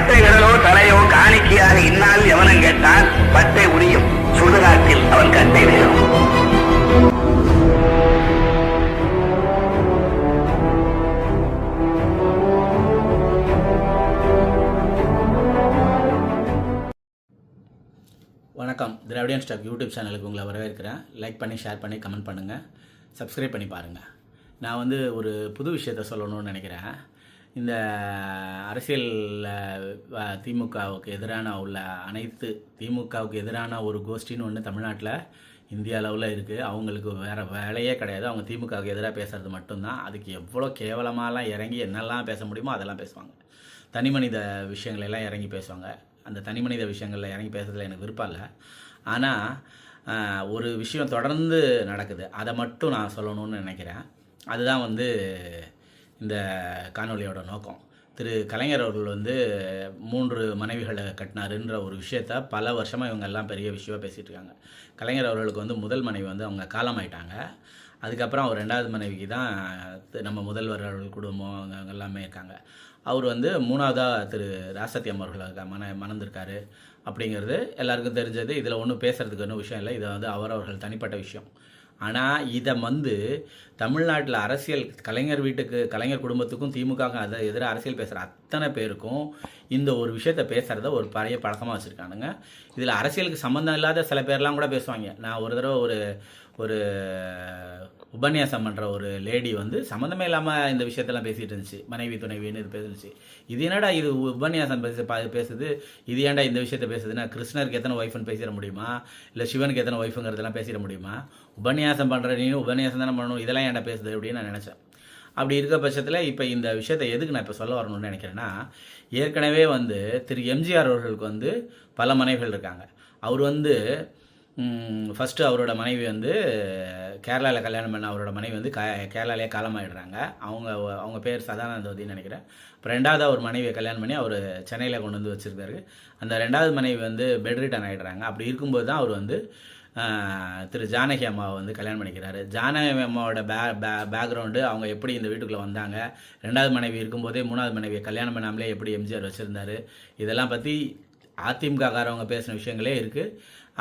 பட்டை விரலோ தலையோ காணிக்கையாக இந்நாள் எவனும் கேட்டால் பட்டை உரியும். சுடுகாட்டில் அவன் கட்டை விழும் வணக்கம். திராவிடியன் ஸ்டாக் யூடியூப் சேனலுக்கு உங்களை வரவேற்கிறேன். லைக் பண்ணி ஷேர் பண்ணி கமெண்ட் பண்ணுங்கள் சப்ஸ்கிரைப் பண்ணி பாருங்கள் நான் வந்து ஒரு புது விஷயத்த சொல்லணும்னு நினைக்கிறேன். இந்த அரசியலில் திமுகவுக்கு எதிரான உள்ள அனைத்து திமுகவுக்கு எதிரான ஒரு கோஷ்டின்னு ஒன்று தமிழ்நாட்டில் இந்திய அளவில் இருக்குது அவங்களுக்கு வேறு வேலையே கிடையாது. அவங்க திமுகவுக்கு எதிராக பேசுகிறது மட்டும்தான். அதுக்கு எவ்வளோ கேவலமாலாம் இறங்கி என்னெல்லாம் பேச முடியுமோ அதெல்லாம் பேசுவாங்க. தனிமனித விஷயங்களெல்லாம் விஷயங்கள் எல்லாம் இறங்கி பேசுவாங்க. அந்த தனி மனித விஷயங்களில் இறங்கி பேசுறதுல எனக்கு விருப்பம் இல்லை. ஆனால் ஒரு விஷயம் தொடர்ந்து நடக்குது. அதை மட்டும் நான் சொல்லணும்னு நினைக்கிறேன். அதுதான் வந்து இந்த காணொளியோட நோக்கம். திரு கலைஞர் அவர்கள் வந்து மூன்று மனைவிகளை கட்டினாருன்ற ஒரு விஷயத்த பல வருஷமாக இவங்க எல்லாம் பெரிய விஷயமாக பேசிகிட்டு இருக்காங்க கலைஞர் அவர்களுக்கு வந்து முதல் மனைவி வந்து அவங்க காலமாயிட்டாங்க. அதுக்கப்புறம் அவர் ரெண்டாவது மனைவிக்கு தான் நம்ம முதல்வர் அவர்கள் குடும்பம் அவங்க எல்லாமே இருக்காங்க. அவர் வந்து மூணாவதாக திரு ராசத்தி அம்மா அவர்களை மன மணந்திருக்காரு. அப்படிங்கிறது எல்லாருக்கும் தெரிஞ்சது. இதில் ஒன்றும் பேசுகிறதுக்கு ஒன்றும் விஷயம் இல்லை. இது வந்து அவரவர்கள் தனிப்பட்ட விஷயம். ஆனால் இதை வந்து தமிழ்நாட்டில் அரசியல் கலைஞர் வீட்டுக்கு கலைஞர் குடும்பத்துக்கும் திமுக அதை எதிராக அரசியல் பேசுகிற அத்தனை பேருக்கும் இந்த ஒரு விஷயத்த பேசுகிறத ஒரு பழைய பழக்கமாக வச்சுருக்கானுங்க. இதில் அரசியலுக்கு சம்மந்தம் இல்லாத சில பேர்லாம் கூட பேசுவாங்க. நான் ஒரு தடவை ஒரு ஒரு உபன்யாசம் பண்ணுற ஒரு லேடி வந்து சம்மந்தமே இல்லாமல் இந்த விஷயத்தெல்லாம் பேசிகிட்டு இருந்துச்சு. மனைவி துணைவின்னு இது பேசுனுச்சு இது என்னடா இது உபன்யாசம் பேச பேசுது? இது ஏன்டா இந்த விஷயத்த பேசுதுன்னா கிருஷ்ணருக்கு எத்தனை ஒய்ஃப்னு பேசிட முடியுமா? இல்லை சிவனுக்கு எத்தனை ஒய்ஃபுங்கிறதெல்லாம் பேசிட முடியுமா? உபன்யாசம் பண்ணுற நீ உபன்யாசம் தானே பண்ணணும் இதெல்லாம் ஏன்டா பேசுது அப்படின்னு நான் நினச்சேன். அப்படி இருக்க பட்சத்தில் இப்போ இந்த விஷயத்தை எதுக்கு நான் இப்போ சொல்ல வரணும்னு நினைக்கிறேன்னா ஏற்கனவே வந்து திரு எம்ஜிஆர் அவர்களுக்கு வந்து பல மனைவிகள் இருக்காங்க. அவர் வந்து ஃபஸ்ட்டு அவரோட மனைவி வந்து கேரளாவில் கல்யாணம் பண்ண அவரோட மனைவி வந்து க கேரளாலே காலமாயிடுறாங்க. அவங்க அவங்க பேர் சதானந்தவதின்னு நினைக்கிறேன். அப்புறம் ரெண்டாவது அவர் மனைவியை கல்யாணம் பண்ணி அவர் சென்னையில் கொண்டு வந்து வச்சுருக்காரு. அந்த ரெண்டாவது மனைவி வந்து பெட் ரிட்டன் ஆகிடுறாங்க அப்படி இருக்கும்போது தான் அவர் வந்து திரு ஜானகி அம்மாவை வந்து கல்யாணம் பண்ணிக்கிறாரு. ஜானகி அம்மாவோட பே பே பேக்ரவுண்டு அவங்க எப்படி இந்த வீட்டுக்குள்ளே வந்தாங்க? ரெண்டாவது மனைவி இருக்கும்போதே மூணாவது மனைவியை கல்யாணம் பண்ணாமலே எப்படி எம்ஜிஆர் வச்சுருந்தாரு? இதெல்லாம் பற்றி அதிமுககாரவங்க பேசின விஷயங்களே இருக்குது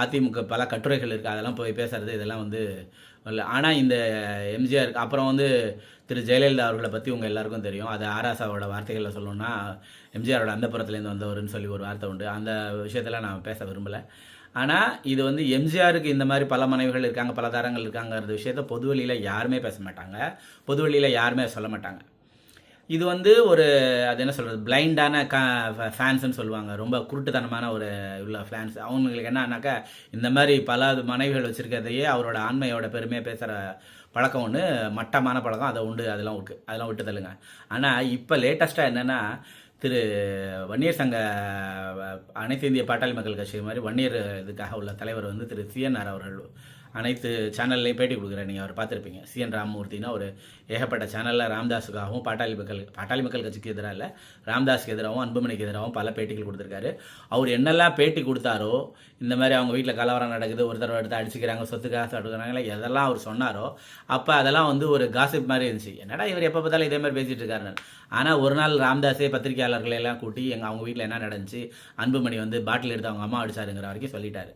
அதிமுக பல கட்டுரைகள் இருக்குது அதெல்லாம் போய் பேசுகிறது இதெல்லாம் வந்து இல்லை. ஆனால் இந்த எம்ஜிஆர் அப்புறம் வந்து திரு ஜெயலலிதா அவர்களை பற்றி உங்கள் எல்லாருக்கும் தெரியும். அது ஆராசாவோட வார்த்தைகளில் சொல்லணும்னா எம்ஜிஆரோட அந்தப்புறத்துலேருந்து வந்தவர்னு சொல்லி ஒரு வார்த்தை உண்டு. அந்த விஷயத்தெல்லாம் நான் பேச விரும்பலை. ஆனால் இது வந்து எம்ஜிஆருக்கு இந்த மாதிரி பல மனைவிகள் இருக்காங்க பல தாரங்கள் இருக்காங்கிறது விஷயத்த பொதுவெளியில் யாருமே பேச மாட்டாங்க. பொதுவெளியில் யாருமே சொல்ல மாட்டாங்க. இது வந்து ஒரு அது என்ன சொல்கிறது பிளைண்டான க ஃபேன்ஸ்னு சொல்லுவாங்க. ரொம்ப குருட்டுத்தனமான ஒரு உள்ள ஃபேன்ஸ் அவங்களுக்கு என்னன்னாக்கா இந்த மாதிரி பல மனைவிகள் வச்சுருக்கிறதையே அவரோட ஆண்மையோட பெருமையாக பேசுகிற பழக்கம் ஒன்று மட்டமான பழக்கம் அதை உண்டு அதெல்லாம் விட்டு அதெல்லாம் விட்டு தள்ளுங்க. ஆனால் இப்போ லேட்டஸ்ட்டாக என்னென்னா திரு வன்னியர் சங்க அனைத்து இந்திய பாட்டாளி மக்கள் கட்சி மாதிரி வன்னியர் இதுக்காக உள்ள தலைவர் வந்து திரு சிஎன்ஆர் அவர்கள் அனைத்து சேனல்லையும் பேட்டி கொடுக்குறேன். நீங்கள் அவர் பார்த்துருப்பீங்க. சிஎன் ராமமூர்த்தினா ஒரு ஏகப்பட்ட சேனலில் ராம்தாஸுக்காகவும் பாட்டாளி மக்கள் பாட்டாளி மக்கள் கட்சிக்கு எதிராக இல்லை ராம்தாஸுக்கு எதிராகவும் அன்புமணிக்கு எதிராகவும் பல பேட்டிகள் கொடுத்துருக்காரு. அவர் என்னெல்லாம் பேட்டி கொடுத்தாரோ இந்த மாதிரி அவங்க வீட்டில் கலவரம் நடக்குது ஒரு தடவை எடுத்து அடிச்சுக்கிறாங்க சொத்து காசு அடுக்கிறாங்களே எதெல்லாம் அவர் சொன்னாரோ அப்போ அதெல்லாம் வந்து ஒரு காசிப் மாதிரி இருந்துச்சு. என்னடா இவர் எப்போ பார்த்தாலும் இதே மாதிரி பேசிகிட்டு இருக்காரு ஆனால் ஒரு நாள் ராம்தாஸே பத்திரிகையாளர்களை எல்லாம் கூட்டி எங்கள் அவங்க வீட்டில் என்ன நடந்துச்சு அன்புமணி வந்து பாட்டில் எடுத்து அவங்க அம்மா அடிச்சாருங்கிற வரைக்கும் சொல்லிட்டாரு.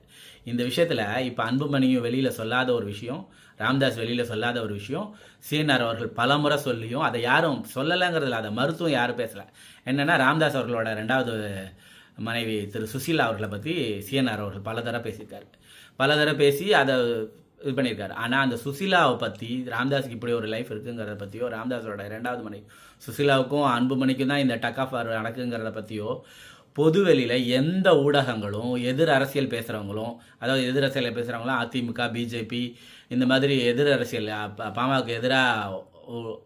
இந்த விஷயத்தில் இப்போ அன்புமணியும் வெளியில் சொல்லாத ஒரு விஷயம் ராம்தாஸ் வெளியில் சொல்லாத ஒரு விஷயம் சிஎன்ஆர் அவர்கள் பலமுறை சொல்லியும் அதை யாரும் சொல்லலைங்கிறதுல அதை மருத்துவம் யாரும் பேசலை. என்னென்னா ராம்தாஸ் அவர்களோட ரெண்டாவது மனைவி திரு சுசீலா அவர்களை பற்றி சிஎன்ஆர் அவர்கள் பல தடவை பேசியிருக்காரு. பல தடவை பேசி அதை இது பண்ணியிருக்காரு. ஆனால் அந்த சுசீலாவை பற்றி ராம்தாஸுக்கு இப்படி ஒரு லைஃப் இருக்குங்கிறத பற்றியோ ராம்தாஸோட ரெண்டாவது மனைவி சுசீலாவுக்கும் அன்புமணிக்கும் தான் இந்த டக் ஆஃப் நடக்குங்கிறத பற்றியோ பொதுவெளியில் எந்த ஊடகங்களும் எதிர் அரசியல் பேசுகிறவங்களும் அதாவது எதிர் அரசியலில் பேசுகிறவங்களும் அதிமுக பிஜேபி இந்த மாதிரி எதிர் அரசியல் பாமக எதிராக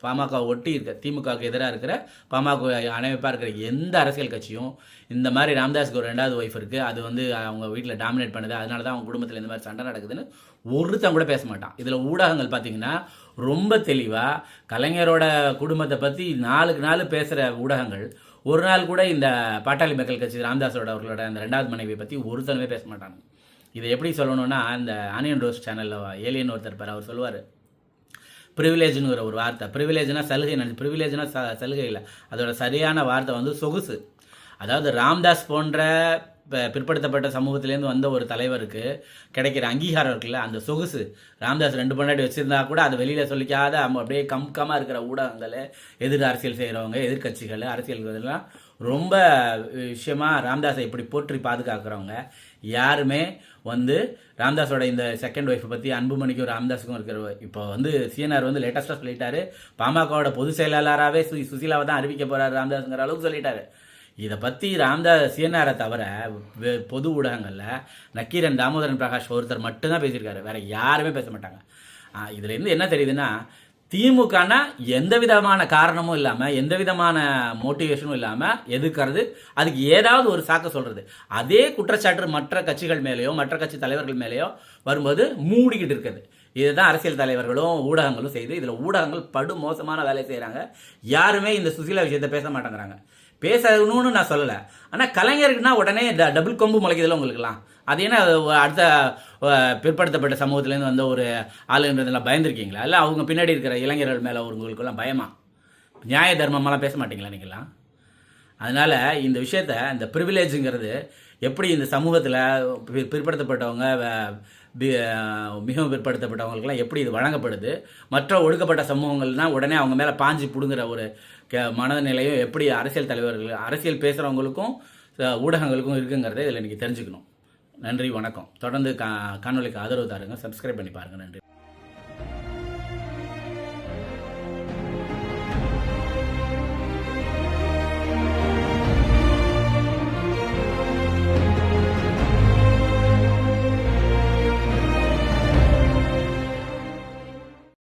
பாமக ஒட்டி இருக்க திமுகவுக்கு எதிராக இருக்கிற பாமக அணைப்பாக இருக்கிற எந்த அரசியல் கட்சியும் இந்த மாதிரி ராம்தாஸ்க்கு ஒரு ரெண்டாவது ஒய்ஃப் இருக்குது அது வந்து அவங்க வீட்டில் டாமினேட் பண்ணுது. அதனால தான் அவங்க குடும்பத்தில் இந்த மாதிரி சண்டை நடக்குதுன்னு ஒருத்தன் கூட பேச மாட்டான். இதில் ஊடகங்கள் பார்த்திங்கன்னா ரொம்ப தெளிவாக கலைஞரோட குடும்பத்தை பற்றி நாளுக்கு நாள் பேசுகிற ஊடகங்கள் ஒரு நாள் கூட இந்த பாட்டாளி மக்கள் கட்சி ராம்தாஸோட அவர்களோட அந்த ரெண்டாவது மனைவியை பற்றி ஒருத்தனுமே பேச மாட்டாங்க இதை எப்படி சொல்லணும்னா இந்த ஆனியன் ரோஸ் சேனலில் ஏலியன் ஒருத்தர் பேர் அவர் சொல்லுவார். ப்ரிவிலேஜ்னுங்கிற ஒரு வார்த்தை. ப்ரிவிலேஜ்னா சலுகை நினச்சி ப்ரிவிலேஜ்னா ச சலுகை இல்லை. அதோட சரியான வார்த்தை வந்து சொகுசு. அதாவது ராம்தாஸ் போன்ற இப்போ பிற்படுத்தப்பட்ட சமூகத்திலேருந்து வந்த ஒரு தலைவருக்கு கிடைக்கிற அங்கீகாரம் இருக்குல்ல அந்த சொகுசு. ராம்தாஸ் ரெண்டு பொண்டாட்டி வச்சுருந்தா கூட அதை வெளியில் சொல்லிக்காத அவங்க அப்படியே கம்கமாக இருக்கிற ஊடகங்கள் எதிர் அரசியல் செய்கிறவங்க எதிர்க்கட்சிகள் அரசியல் இதெல்லாம் ரொம்ப விஷயமாக ராம்தாஸை இப்படி போற்றி பாதுகாக்கிறவங்க யாருமே வந்து ராம்தாஸோட இந்த செகண்ட் ஒய்ஃபை பற்றி அன்புமணிக்கும் ராம்தாஸுக்கும் இருக்கிற இப்போ வந்து சிஎன்ஆர் வந்து லேட்டஸ்ட்டாக சொல்லிட்டாரு. பாமகவோட பொதுச் செயலாளராகவே சு சுசீலாவை தான் அறிவிக்க போகிறார் ராம்தாஸுங்கிற அளவுக்கு சொல்லிட்டாரு. இதை பற்றி ராம்தாஸ் சிஎன்ஆரை தவிர வெ- பொது ஊடகங்களில் நக்கீரன் தாமோதரன் பிரகாஷ் ஒருத்தர் மட்டும்தான் பேசியிருக்காரு. வேற யாருமே பேச மாட்டாங்க. இதுலேருந்து இருந்து என்ன தெரியுதுன்னா திமுகனா எந்த விதமான காரணமும் இல்லாமல் எந்த விதமான மோட்டிவேஷனும் இல்லாமல் எதிர்க்கிறது. அதுக்கு ஏதாவது ஒரு சாக்க சொல்கிறது அதே குற்றச்சாட்டு மற்ற கட்சிகள் மேலேயோ மற்ற கட்சி தலைவர்கள் மேலேயோ வரும்போது மூடிக்கிட்டு இருக்குது. இதுதான் அரசியல் தலைவர்களும் ஊடகங்களும் செய்து இதில் ஊடகங்கள் படு மோசமான வேலையை செய்கிறாங்க யாருமே இந்த சுசீலா விஷயத்தை பேச மாட்டேங்கிறாங்க. பேசணும்னு நான் சொல்லலை. ஆனால் கலைஞருக்குன்னா உடனே ட- டபுள் கொம்பு முளைக்குதுல உங்களுக்குலாம் அது ஏன்னா அடுத்த பிற்படுத்தப்பட்ட சமூகத்திலேருந்து வந்த ஒரு ஆளுங்கிறதுலாம் பயந்துருக்கீங்களா? இல்லை அவங்க பின்னாடி இருக்கிற இளைஞர்கள் மேலே உங்களுக்குலாம் பயமா? நியாய தர்மமெல்லாம் பேச மாட்டீங்களா நீங்களாம் அதனால் இந்த விஷயத்த இந்த ப்ரிவிலேஜுங்கிறது எப்படி இந்த சமூகத்தில் பிற்படுத்தப்பட்டவங்க மிகவும் பிற்படுத்தப்பட்டவங்களுக்கெல்லாம் எப்படி இது வழங்கப்படுது? மற்ற ஒடுக்கப்பட்ட சமூகங்கள்னால் உடனே அவங்க மேலே பாஞ்சு பிடுங்குற ஒரு மனநிலையும் எப்படி அரசியல் தலைவர்கள் அரசியல் பேசுகிறவங்களுக்கும் ஊடகங்களுக்கும் இருக்குங்கிறத இதில் இன்றைக்கி தெரிஞ்சுக்கணும். நன்றி வணக்கம். தொடர்ந்து கா காணொலிக்கு ஆதரவு தாருங்க. சப்ஸ்கிரைப் பண்ணி பாருங்கள் நன்றி.